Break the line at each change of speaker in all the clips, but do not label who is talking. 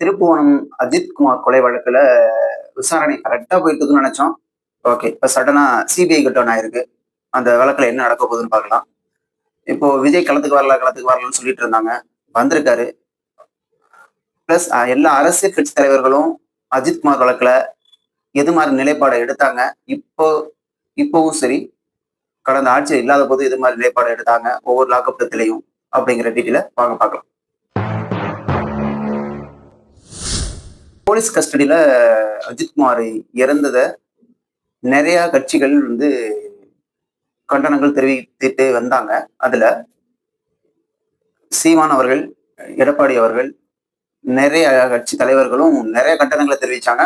திருப்புவனம் அஜித்குமார் கொலை வழக்குல விசாரணை கரெக்டா போயிட்டு இருக்குன்னு நினைச்சோம். ஓகே இப்ப சடனா சிபிஐ கட்டோன் ஆயிருக்கு. அந்த வழக்குல என்ன நடக்க போகுதுன்னு பார்க்கலாம். இப்போ விஜய் களத்துக்கு வரல களத்துக்கு வரலன்னு சொல்லிட்டு இருந்தாங்க. வந்திருக்காரு. பிளஸ் எல்லா அரசியல் கட்சி தலைவர்களும் அஜித் குமார் வழக்குல எது மாதிரி நிலைப்பாடை எடுத்தாங்க இப்போ இப்போவும் சரி கடந்த ஆட்சி இல்லாத போது எது மாதிரி நிலைப்பாடு எடுத்தாங்க ஒவ்வொரு லாக்அப் அப்படிங்கிற டீட்டெயில வாங்க பார்க்கலாம். போலீஸ் கஸ்டடியில் அஜித்குமார் இறந்ததை நிறையா கட்சிகள் வந்து கண்டனங்கள் தெரிவித்துட்டு வந்தாங்க. அதில் சீமான் அவர்கள் எடப்பாடி அவர்கள் நிறைய கட்சி தலைவர்களும் நிறைய கண்டனங்களை தெரிவித்தாங்க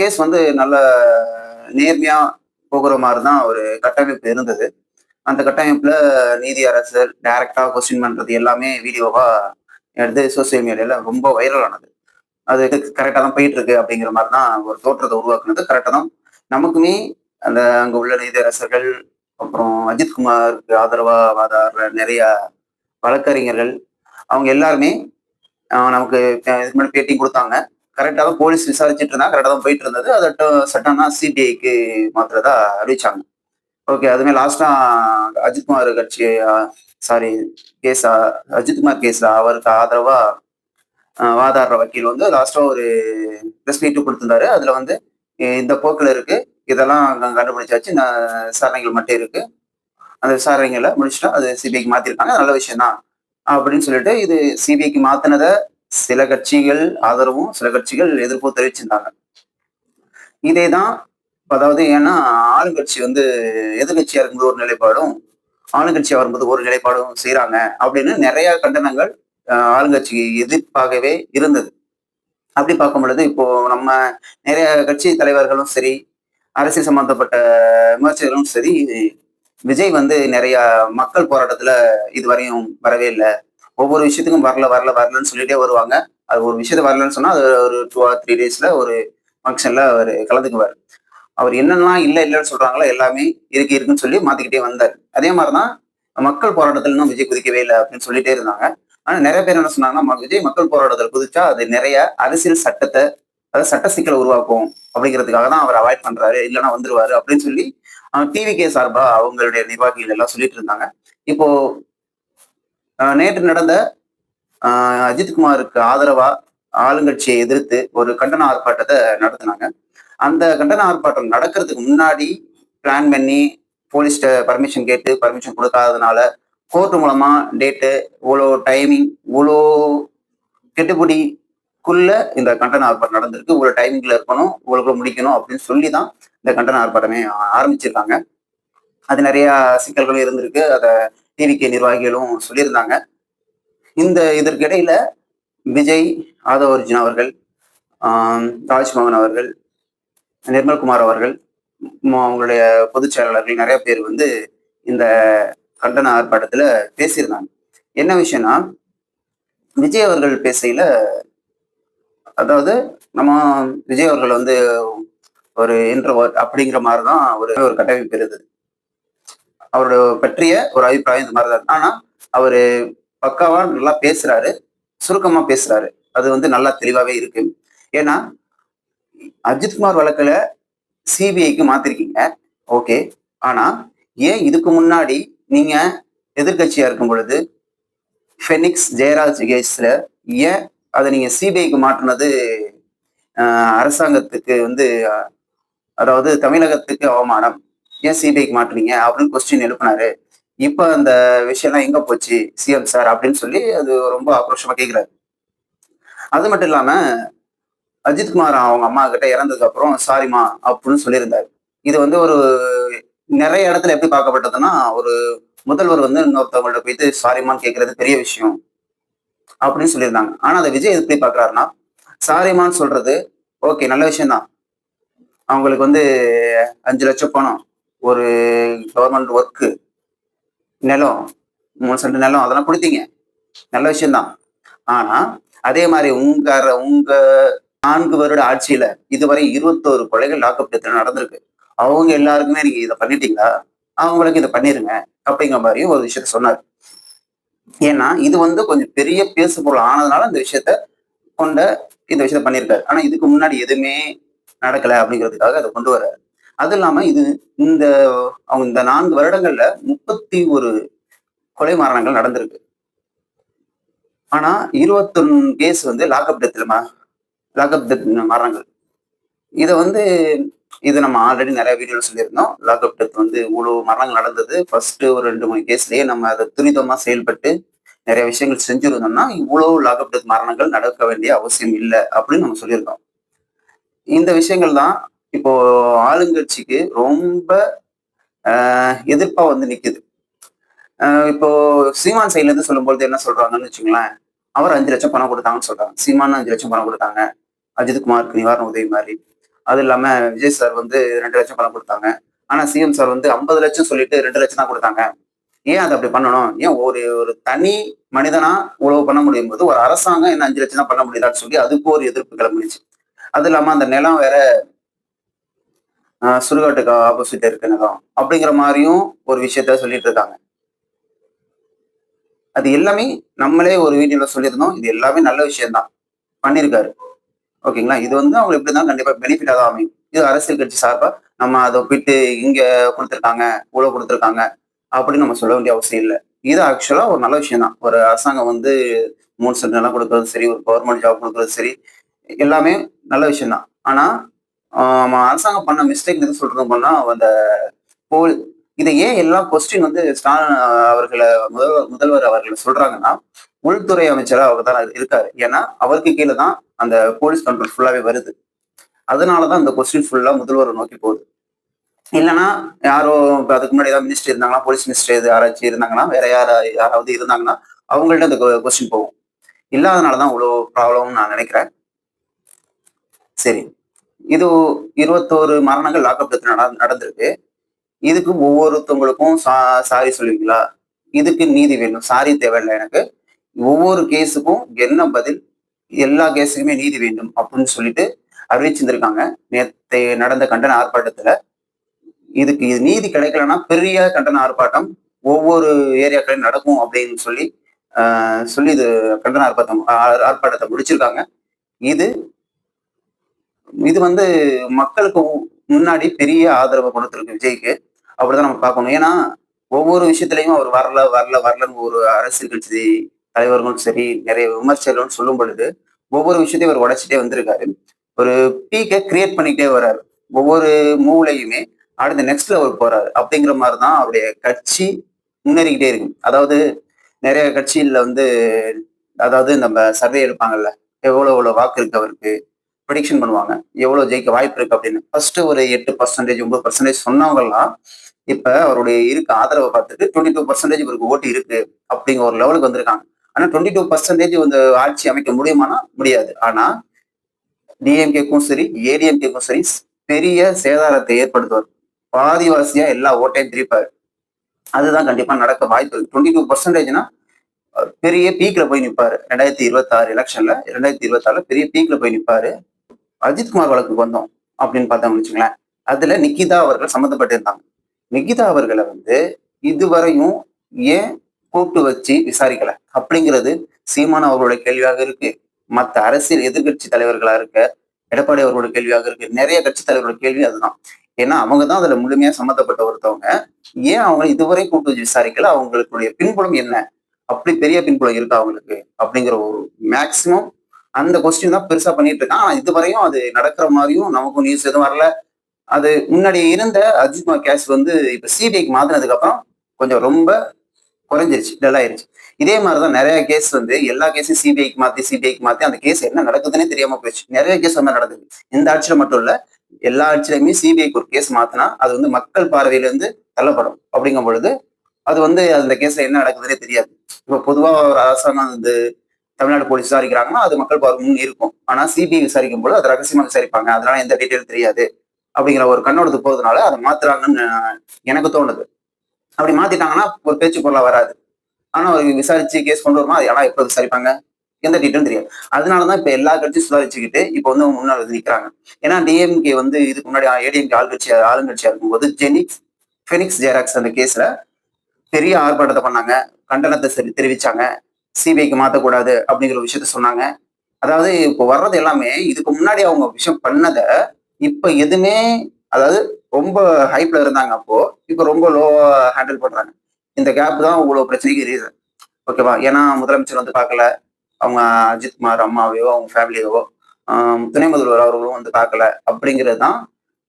கேஸ் வந்து நல்ல நேர்மையாக போகிற மாதிரி தான் ஒரு கட்டமைப்பு இருந்தது. அந்த கட்டமைப்பில் நீதி அரசர் டைரக்டாக கொஸ்டின் பண்ணுறது எல்லாமே வீடியோவாக எடுத்து சோசியல் மீடியாவில் ரொம்ப வைரல் ஆனது. அது கரெக்டாக தான் போயிட்டு இருக்கு அப்படிங்கிற மாதிரி தான் ஒரு தோற்றத்தை உருவாக்குனது. கரெக்டாக தான் நமக்குமே அந்த அங்கே உள்ள நீதரசர்கள் அப்புறம் அஜித்குமாருக்கு ஆதரவா வாதாடுற நிறைய வழக்கறிஞர்கள் அவங்க எல்லாருமே நமக்கு இதுக்கு முன்னாடி பேட்டி கொடுத்தாங்க. கரெக்டாக தான் போலீஸ் விசாரிச்சுட்டு இருந்தா கரெக்டாக தான் போயிட்டு இருந்தது. அதை சட்டம்னா சிபிஐக்கு மாத்திரதா அறிவிச்சாங்க. ஓகே அதுமே லாஸ்டாக அஜித்குமார் கட்சி சாரி கேஸ் அஜித்குமார் கேஸ்ல அவருக்கு ஆதரவாக வாதாடுற வக்கீல் வந்து லாஸ்டா ஒரு ப்ரெஸ் மீட்டு கொடுத்திருந்தாரு. அதுல வந்து இந்த போக்குல இருக்கு. இதெல்லாம் கண்டுபிடிச்சாச்சு. நான் விசாரணைகள் மட்டும் இருக்கு. அந்த விசாரணைகளை முடிச்சுட்டா அது சிபிஐக்கு மாத்திருக்காங்க. நல்ல விஷயம் தான் அப்படின்னு சொல்லிட்டு இது சிபிஐக்கு மாற்றினதை சில கட்சிகள் ஆதரவும் சில கட்சிகள் எதிர்ப்பும் தெரிவிச்சிருந்தாங்க. இதே தான் அதாவது ஏன்னா ஆளுங்கட்சி வந்து எதிர்கட்சியா இருக்கும்போது ஒரு நிலைப்பாடும் ஆளுங்கட்சியா வரும்போது ஒரு நிலைப்பாடும் செய்யறாங்க அப்படின்னு நிறைய கண்டனங்கள் ஆளுங்கட்சிக்கு எதிர்ப்பாகவே இருந்தது. அப்படி பார்க்கும் பொழுது இப்போ நம்ம நிறைய கட்சி தலைவர்களும் சரி அரசியல் சம்பந்தப்பட்ட விமர்சகர்களும் சரி விஜய் வந்து நிறைய மக்கள் போராட்டத்துல இதுவரையும் வரவே இல்லை. ஒவ்வொரு விஷயத்துக்கும் வரல வரல வரலன்னு சொல்லிட்டே வருவாங்க. அது ஒரு விஷயத்த வரலன்னு சொன்னா அது ஒரு டூ ஆர் த்ரீ டேஸ்ல ஒரு ஃபங்க்ஷன்ல அவர் கலந்துக்குவார். அவர் என்னெல்லாம் இல்லை இல்லைன்னு சொல்றாங்களோ எல்லாமே இருக்கு இருக்குன்னு சொல்லி மாத்திக்கிட்டே வந்தார். அதே மாதிரிதான் மக்கள் போராட்டத்துல இன்னும் விஜய் குதிக்கவே இல்லை அப்படின்னு சொல்லிட்டே இருந்தாங்க. ஆனா நிறைய பேர் என்ன சொன்னாங்கன்னா விஜய் மக்கள் போராட்டத்தில் குதிச்சா அது நிறைய அரசியல் சட்டத்தை அதாவது சட்ட சிக்கலை உருவாக்கும். அப்படிங்கிறதுக்காக தான் அவர் அவாய்ட் பண்றாரு. இல்லைன்னா வந்துருவாரு அப்படின்னு சொல்லி டிவி கே சார்பா அவங்களுடைய நிர்வாகிகள் எல்லாம் சொல்லிட்டு இருந்தாங்க. இப்போ நேற்று நடந்த ஆஹ் அஜித்குமாருக்கு ஆதரவா ஆளுங்கட்சியை எதிர்த்து ஒரு கண்டன ஆர்ப்பாட்டத்தை நடத்தினாங்க. அந்த கண்டன ஆர்ப்பாட்டம் நடக்கிறதுக்கு முன்னாடி பிளான் பண்ணி போலீஸ்ட பர்மிஷன் கேட்டு பர்மிஷன் கொடுக்காததுனால கோர்ட் மூலமா டேட்டு இவ்வளோ டைமிங் இவ்வளோ கெட்டுப்படிக்குள்ள இந்த கண்டன ஆர்ப்பாட்டம் நடந்திருக்கு. இவ்வளோ டைமிங்ல இருக்கணும் இவ்வளோக்குள்ள முடிக்கணும் அப்படின்னு சொல்லி தான் இந்த கண்டன ஆர்ப்பாட்டமே ஆரம்பிச்சிருக்காங்க. அது நிறைய சிக்கல்களும் இருந்திருக்கு. அதை டிவிகே நிர்வாகிகளும் சொல்லியிருந்தாங்க. இந்த இதற்கிடையில விஜய் ஆதவ அர்ஜுன் அவர்கள் ராஜ்மோகன் அவர்கள் நிர்மல்குமார் அவர்கள் அவங்களுடைய பொதுச் செயலாளர்கள் நிறைய பேர் வந்து இந்த கண்டன ஆர்ப்பாட்டத்துல பேசியிருந்தாங்க. என்ன விஷயம்னா விஜய் அவர்கள் பேசையில அதாவது நம்ம விஜய் அவர்கள் வந்து ஒரு இன்ட்ரோவர்ட் அப்படிங்கிற மாதிரி தான் ஒரு ஒரு கட்டமைப்பு இருந்தது. அவரோட பற்றிய ஒரு அபிப்பிராயம் இந்த மாதிரி தான் ஆனா அவரு பக்காவா நல்லா பேசுறாரு சுருக்கமா பேசுறாரு. அது வந்து நல்லா தெளிவாவே இருக்கு. ஏன்னா அஜித்குமார் வழக்குல சிபிஐக்கு மாத்திருக்கீங்க ஓகே. ஆனா ஏன் இதுக்கு முன்னாடி நீங்க எதிர்கட்சியா இருக்கும் பொழுது ஃபெனிக்ஸ் ஜெயராஜ் கேஸ்ல ஏன் அதை நீங்க சிபிஐக்கு மாற்றினது அரசாங்கத்துக்கு வந்து அதாவது தமிழகத்துக்கு அவமானம்? ஏன் சிபிஐக்கு மாட்டுறீங்க அப்படின்னு கொஸ்டின் எழுப்பினாரு. இப்ப அந்த விஷயம்லாம் எங்க போச்சு சிஎம் சார் அப்படின்னு சொல்லி அது ரொம்ப ஆக்ரோஷமா கேக்குறாரு. அது மட்டும் இல்லாம அஜித்குமார் அவங்க அம்மா கிட்ட இறந்ததுக்கு அப்புறம் சாரிமா அப்படின்னு சொல்லியிருந்தாரு. இது வந்து ஒரு நிறைய இடத்துல எப்படி பார்க்கப்பட்டதுன்னா ஒரு முதல்வர் வந்து இன்னொருத்தவங்கள்ட்ட போயிட்டு சாரிமான்னு கேட்கறது பெரிய விஷயம். அப்படின்னு சொல்லியிருந்தாங்க. ஆனா அதை விஜய் எப்படி பாக்குறாருன்னா சாரிமான்னு சொல்றது ஓகே நல்ல விஷயம்தான். அவங்களுக்கு வந்து அஞ்சு லட்சம் பணம் ஒரு கவர்மெண்ட் ஒர்க்கு நிலம் மூணு சென்ட் நிலம் அதெல்லாம் கொடுத்தீங்க. நல்ல விஷயம்தான். ஆனா அதே மாதிரி உங்க உங்க நான்கு வருட ஆட்சியில இதுவரை இருபத்தோரு கொலைகள் லாக்அப் நடந்திருக்கு. அவங்க எல்லாருக்குமே நீங்க இதை பண்ணிட்டீங்களா? அவங்களுக்கு இதை பண்ணிருங்க. அப்படிங்கிற மாதிரியும் ஒரு விஷயத்த சொன்னார். ஏன்னா இது வந்து கொஞ்சம் பெரிய பேசு பொருள் ஆனதுனால இந்த விஷயத்த கொண்ட இந்த விஷயத்த பண்ணியிருக்காரு ஆனா இதுக்கு முன்னாடி எதுவுமே நடக்கல அப்படிங்கிறதுக்காக அதை கொண்டு வர்றாரு அது இல்லாம இது இந்த அவங்க இந்த நான்கு வருடங்கள்ல முப்பத்தி ஒரு கொலை மரணங்கள் நடந்திருக்கு. ஆனா இருபத்தொன்னு கேஸ் வந்து லாக்அப் டெத்ல லாக்அப் டெத் மரணங்கள். இதை வந்து இது நம்ம ஆல்ரெடி நிறைய வீடியோல சொல்லியிருந்தோம். லாக்அப் டெத் வந்து இவ்வளவு மரணங்கள் நடந்தது. ஃபர்ஸ்ட் ஒரு ரெண்டு மூணு கேஸ்லயே நம்ம அதை துரிதமா செயல்பட்டு நிறைய விஷயங்கள் செஞ்சிருந்தோம்னா இவ்வளவு லாக்அப் டெத் மரணங்கள் நடக்க வேண்டிய அவசியம் இல்லை அப்படின்னு நம்ம சொல்லியிருக்கோம் இந்த விஷயங்கள் தான் இப்போ ஆளுங்கட்சிக்கு ரொம்ப ஆஹ், எதிர்ப்பா வந்து நிக்குது. ஆஹ், இப்போ சீமான் சைட்ல இருந்து சொல்லும்போது என்ன சொல்றாங்கன்னு வச்சுங்களேன். அவர் அஞ்சு லட்சம் பணம் கொடுத்தாங்கன்னு சொல்றாங்க. சீமான் அஞ்சு லட்சம் பணம் கொடுத்தாங்க. அஜித்குமாருக்கு நிவாரண உதவி மாதிரி. அது இல்லாம விஜய் சார் வந்து ரெண்டு லட்சம் பணம் கொடுத்தாங்க. ஆனா சிஎம் சார் வந்து ஐம்பது லட்சம் சொல்லிட்டு ரெண்டு லட்சம் தான் கொடுத்தாங்க. ஏன் அதை அப்படி பண்ணணும்? ஏன் ஒரு ஒரு தனி மனிதனா உழவு பண்ண முடியும் போது ஒரு அரசாங்கம் என்ன அஞ்சு லட்சம் தான் பண்ண முடியுதான்னு சொல்லி அதுக்கு ஒரு எதிர்ப்பு கிளம்பிடுச்சு. அது இல்லாம அந்த நிலம் வேற சுடுகாட்டுக்கு ஆப்போசிட் இருக்கு நிலம் அப்படிங்கிற மாதிரியும் ஒரு விஷயத்த சொல்லிட்டு இருக்காங்க. அது எல்லாமே நம்மளே ஒரு வீடியோல சொல்லியிருந்தோம். இது எல்லாமே நல்ல விஷயம்தான். பண்ணியிருக்காரு. ஓகேங்களா? இது வந்து அவங்க எப்படிதான் கண்டிப்பா பெனிஃபிட்டாக தான் அமையும். இது அரசியல் கட்சி சார்பா நம்ம அதை போயிட்டு இங்க கொடுத்துருக்காங்க உழவு கொடுத்துருக்காங்க அப்படின்னு நம்ம சொல்ல வேண்டிய அவசியம் இல்லை. இது ஆக்சுவலா ஒரு நல்ல விஷயம் தான் ஒரு அரசாங்கம் வந்து மூணு சென்ட் நிலம் கொடுக்கறது சரி ஒரு கவர்மெண்ட் ஜாப் கொடுக்கறது சரி எல்லாமே நல்ல விஷயம் தான் ஆனா நம்ம அரசாங்கம் பண்ண மிஸ்டேக் எது சொல்றது பண்ணால் அந்த போல் இதை ஏன் எல்லா கொஸ்டின் வந்து ஸ்டாலின் அவர்களை முதல்வர் முதல்வர் அவர்களை சொல்றாங்கன்னா உள்துறை அமைச்சரா அவர் தான் இருக்காரு. ஏன்னா அவருக்கு கீழே தான் அந்த போலீஸ் கண்ட்ரோல் ஃபுல்லாவே வருது. அதனாலதான் இந்த கொஸ்டின் ஃபுல்லா முதல்வரை நோக்கி போகுது. இல்லைன்னா யாரோ அதுக்கு முன்னாடி ஏதாவது மினிஸ்டர் இருந்தாங்கன்னா போலீஸ் மினிஸ்டர் எது யாராச்சும் இருந்தாங்கன்னா வேற யார் யாராவது இருந்தாங்கன்னா அவங்கள்ட்ட அந்த கொஸ்டின் போகும். இல்லாதனாலதான் இவ்வளோ ப்ராப்ளம்னு நான் நினைக்கிறேன். சரி. இது இருபத்தோரு மரணங்கள் லாக்அப் நடந்திருக்கு. இதுக்கு ஒவ்வொருத்தவங்களுக்கும் சா சாரி சொல்லுவீங்களா? இதுக்கு நீதி வேணும் சாரி தேவையில்லை எனக்கு. ஒவ்வொரு கேஸுக்கும் என்ன பதில்? எல்லா கேஸுக்குமே நீதி வேண்டும் அப்படின்னு சொல்லிட்டு அறிவிச்சிருந்திருக்காங்க நேற்று நடந்த கண்டன ஆர்ப்பாட்டத்துல. இதுக்கு இது நீதி கிடைக்கலன்னா பெரிய கண்டன ஆர்ப்பாட்டம் ஒவ்வொரு ஏரியாக்களையும் நடக்கும் அப்படின்னு சொல்லி சொல்லி இது கண்டன ஆர்ப்பாட்டம் ஆ- ஆர்ப்பாட்டத்தை முடிச்சிருக்காங்க. இது இது வந்து மக்களுக்கு முன்னாடி பெரிய ஆதரவை கொடுத்துருக்கு விஜய்க்கு. அப்படிதான் நம்ம பார்க்கணும். ஏன்னா ஒவ்வொரு விஷயத்துலையும் அவர் வரல வரல வரலன்னு ஒரு அரசியல் கட்சி தலைவர்களும் சரி நிறைய விமர்சகர்களும் சொல்லும் பொழுது ஒவ்வொரு விஷயத்தையும் அவர் உடைச்சிட்டே வந்திருக்காரு. ஒரு பீக்கை கிரியேட் பண்ணிக்கிட்டே வர்றாரு. ஒவ்வொரு மூவிலையுமே அடுத்த நெக்ஸ்ட் லெவல் போறாரு. அப்படிங்கிற மாதிரி தான் அவருடைய கட்சி முன்னேறிக்கிட்டே இருக்கு. அதாவது நிறைய கட்சியில வந்து அதாவது நம்ம சர்வே எடுப்பாங்கல்ல எவ்வளவு எவ்வளவு வாக்கு இருக்கு அவருக்கு? ப்ரிடிக்ஷன் பண்ணுவாங்க. எவ்வளவு ஜெயிக்க வாய்ப்பு இருக்கு அப்படின்னு. ஃபர்ஸ்ட் ஒரு எட்டு பர்சன்டேஜ் ஒன்பது பர்சன்டேஜ் சொன்னவங்கலாம் இப்ப அவருடைய இருக்க ஆதரவை பார்த்துட்டு டுவெண்ட்டி டூ பர்சன்டேஜ் இவருக்கு ஓட்டு இருக்கு அப்படிங்கிற ஒரு லெவலுக்கு வந்திருக்காங்க. ஆனா டுவெண்ட்டி டூ பர்சன்டேஜ் வந்து ஆட்சி அமைக்க முடியுமானா முடியாது. ஆனா டிஎம்கேக்கும் சரி ஏடிஎம்கேக்கும் சரி பெரிய சேதாரத்தை ஏற்படுத்துவார். பாதிவாசியா எல்லா ஓட்டையும் பிரிப்பாரு. அதுதான் கண்டிப்பா நடக்க வாய்ப்பு. இருக்கு டுவெண்ட்டி டூ பர்சன்டேஜ்னா பெரிய பீக்ல போய் நிற்பாரு ரெண்டாயிரத்தி இருபத்தி ஆறு எலெக்ஷன்ல ரெண்டாயிரத்தி இருபத்தி ஆறுல பெரிய பீக்ல போய் நிற்பாரு அஜித்குமார் வழக்குக்கு வந்தோம் அப்படின்னு பார்த்தோம்னு வச்சுங்களேன் அதுல நிக்கிதா அவர்கள் சம்மந்தப்பட்டிருந்தாங்க. நிகிதா அவர்களை வந்து இதுவரையும் ஏன் கூப்பிட்டு வச்சு விசாரிக்கல? அப்படிங்கிறது சீமான் அவர்களுடைய கேள்வியாக இருக்கு. மற்ற அரசியல் எதிர்க்கட்சி தலைவர்களா இருக்க எடப்பாடி அவர்களோட கேள்வியாக இருக்கு. நிறைய கட்சி தலைவர்களோட கேள்வி அதுதான். ஏன்னா அவங்க தான் அதுல முழுமையா சம்மந்தப்பட்ட ஒருத்தவங்க. ஏன் அவங்க இதுவரை கூப்பிட்டு வச்சு விசாரிக்கல? அவங்களுடைய பின்புலம் என்ன? அப்படி பெரிய பின்புலம் இருக்கா அவங்களுக்கு? அப்படிங்கிற ஒரு மேக்சிமம் அந்த கொஸ்டின் தான் பெருசா பண்ணிட்டு இருக்கான். ஆனா இதுவரையும் அது நடக்கிற மாதிரியும் நமக்கும் நியூஸ் எதுவும் வரல. அது முன்னாடி இருந்த அஜித்குமார் கேஸ் வந்து இப்ப சிபிஐக்கு மாத்தினதுக்கு அப்புறம் கொஞ்சம் ரொம்ப குறைஞ்சிருச்சு டல் ஆயிருச்சு. இதே மாதிரிதான் நிறைய கேஸ் வந்து எல்லா கேஸையும் சிபிஐக்கு மாத்தி சிபிஐக்கு மாத்தி அந்த கேஸ் என்ன நடக்குதுன்னே தெரியாம போயிடுச்சு. நிறைய கேஸ் வந்து நடக்குது. இந்த ஆட்சியில மட்டும் இல்ல எல்லா ஆட்சியிலுமே சிபிஐக்கு ஒரு கேஸ் மாத்தினா அது வந்து மக்கள் பார்வையில இருந்து தள்ளப்படும். அப்படிங்கும் பொழுது அது வந்து அந்த கேஸ்ல என்ன நடக்குதுன்னே தெரியாது. இப்ப பொதுவா ஒரு அரசாங்கம் வந்து தமிழ்நாடு போலீஸ் விசாரிக்கிறாங்கன்னா அது மக்கள் பார்வை முன் இருக்கும். ஆனா சிபிஐ விசாரிக்கும் போது அது ரகசியமா விசாரிப்பாங்க. அதனால எந்த டீட்டெயில் தெரியாது. அப்படிங்கிற ஒரு கண்ணோட்டத்துக்கு போறதுனால அதை மாத்துறாங்கன்னு எனக்கு தோணுது. அப்படி மாத்திட்டாங்கன்னா ஒரு பேச்சு பொருளா வராது. ஆனா ஒரு விசாரிச்சு கேஸ் கொண்டு வருமா? அது ஆனா எப்ப விசாரிப்பாங்க? எந்த டீட்டெயிலும் தெரியாது. அதனாலதான் இப்ப எல்லா கட்சியும் சுதாரிச்சுக்கிட்டு இப்ப வந்து முன்னாள் வந்து நிக்கிறாங்க. ஏன்னா டிஎம்கே வந்து இதுக்கு முன்னாடி ஏடிஎம்கே ஆளுங்கட்சி ஆளுங்கட்சியா இருக்கும்போது ஜெனிக்ஸ் ஃபெனிக்ஸ் ஜெராக்ஸ் அந்த கேஸ்ல பெரிய ஆர்ப்பாட்டத்தை பண்ணாங்க. கண்டனத்தை சரி தெரிவிச்சாங்க. சிபிஐக்கு மாத்தக்கூடாது அப்படிங்கிற விஷயத்த சொன்னாங்க. அதாவது இப்போ வர்றது எல்லாமே இதுக்கு முன்னாடி அவங்க விஷயம் பண்ணதை இப்ப எதுவுமே அதாவது ரொம்ப ஹைப்ல இருந்தாங்க அப்போ இப்ப ரொம்ப லோவா ஹேண்டில் பண்றாங்க. இந்த கேப் தான் இவ்வளவு பிரச்சனைக்கு ரீசன் ஓகேவா ஏன்னா முதலமைச்சர் வந்து பார்க்கல. அவங்க அஜித் குமார் அம்மாவையோ அவங்க ஃபேமிலியவோ துணை முதல்வர் அவர்களும் வந்து பார்க்கல. அப்படிங்கிறது தான்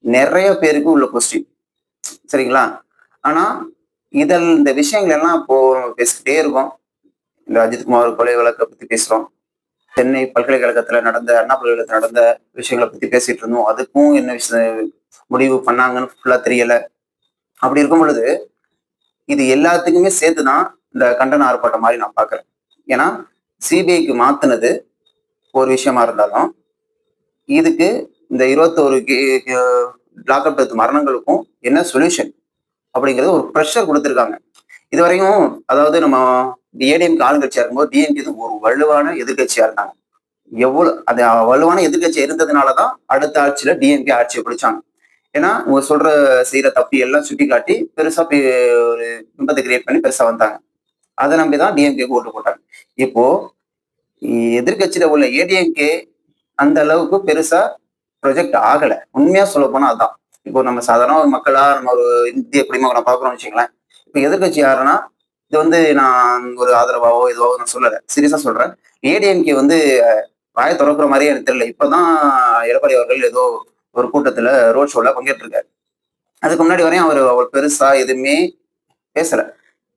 நிறைய பேருக்கு உள்ள கொஸ்டின் சரிங்களா? ஆனா இதில் இந்த விஷயங்கள் எல்லாம் இப்போ நம்ம பேசிக்கிட்டே இருக்கோம். இந்த அஜித்குமார் கொலை வழக்கை பத்தி பேசுறோம். சென்னை பல்கலைக்கழகத்துல நடந்த அண்ணா பல்கலைக்கழகத்துல நடந்த விஷயங்களை பத்தி பேசிட்டு இருந்தோம். அதுக்கும் என்ன விஷயம் முடிவு பண்ணாங்கன்னு ஃபுல்லா தெரியல. அப்படி இருக்கும் பொழுது இது எல்லாத்துக்குமே சேர்த்து தான் இந்த கண்டன ஆர்ப்பாட்டம் மாதிரி நான் பாக்குறேன் ஏன்னா சிபிஐக்கு மாத்தினது ஒரு விஷயமா இருந்தாலும் இதுக்கு இந்த இருபத்தோரு லாக்அப் டெத் மரணங்களுக்கும் என்ன சொல்யூஷன் அப்படிங்கிறது ஒரு ப்ரெஷர் கொடுத்துருக்காங்க. இதுவரையும் அதாவது நம்ம இந்த ஏடிஎம்கே ஆளுங்கட்சியா இருக்கும்போது டிஎம்கே ஒரு வலுவான எதிர்கட்சியா இருந்தாங்க. எவ்வளவு அது வலுவான எதிர்கட்சி இருந்ததுனாலதான் அடுத்த ஆட்சியில டிஎம்கே ஆட்சியை பிடிச்சாங்க. ஏன்னா உங்க சொல்ற செய்யற தப்பி எல்லாம் சுட்டி காட்டி பெருசா பே- ஒரு பிம்பத்தை கிரியேட் பண்ணி பெருசா வந்தாங்க. அதை நம்பிதான் டிஎம்கே ஓட்டு போட்டாங்க. இப்போ எதிர்கட்சியில உள்ள ஏடிஎம்கே அந்த அளவுக்கு பெருசா ப்ரொஜெக்ட் ஆகல. உண்மையா சொல்ல போனா அதான். இப்போ நம்ம சாதாரண ஒரு மக்களா நம்ம ஒரு இந்திய குடிமகனை பாக்குறோம்னு வச்சுக்கலாம் இப்போ எதிர்கட்சி யாருன்னா இது வந்து நான் ஒரு ஆதரவாவோ எதுவோ நான் சொல்லலை. சீரியஸா சொல்றேன். ஏடிஎம்கே வந்து வாய வாயை திறக்கிற மாதிரியே எனக்கு தெரியல. இப்பதான் எடப்பாடி அவர்கள் ஏதோ ஒரு கூட்டத்துல ரோட் ஷோல பங்கேற்றிருக்காரு. அதுக்கு முன்னாடி வரையும் அவர் அவர் பெருசா எதுவுமே பேசல.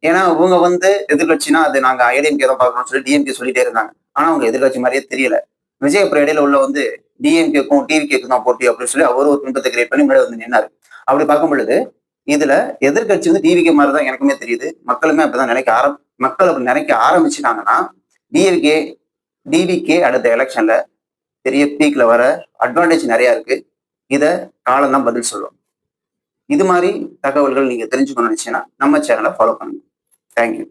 ஏன்னா இவங்க வந்து எதிர்கட்சினா அது நாங்க ஏடிஎம்கே தான் பார்க்கணும்னு சொல்லி டிஎம்கே சொல்லிட்டே இருந்தாங்க. ஆனா அவங்க எதிர்கட்சி மாதிரியே தெரியல. விஜய் அப்புறம் இடையில உள்ள வந்து டிஎம்கேக்கும் டிவிகேக்கும் தான் போட்டி அப்படின்னு சொல்லி அவர் ஒரு பின்பத்தை கிரியேட் பண்ணி முன்னாடி வந்து நின்னாரு. அப்படி பார்க்கும் பொழுது இதுல எதிர்கட்சி வந்து டிவிகே மாதிரி தான் எனக்குமே தெரியுது. மக்களுமே அப்படிதான் நினைக்க ஆரம் மக்கள் அப்படி நினைக்க ஆரம்பிச்சுட்டாங்கன்னா டிவிகே டிவிகே அடுத்த எலெக்ஷன்ல பெரிய பீக்ல வர அட்வான்டேஜ் நிறைய இருக்கு. இதை காலம் தான் பதில் சொல்லும். இது மாதிரி தகவல்கள் நீங்க தெரிஞ்சுக்கணும்னு நினைச்சீங்கன்னா நம்ம சேனலை ஃபாலோ பண்ணுங்க. தேங்க்யூ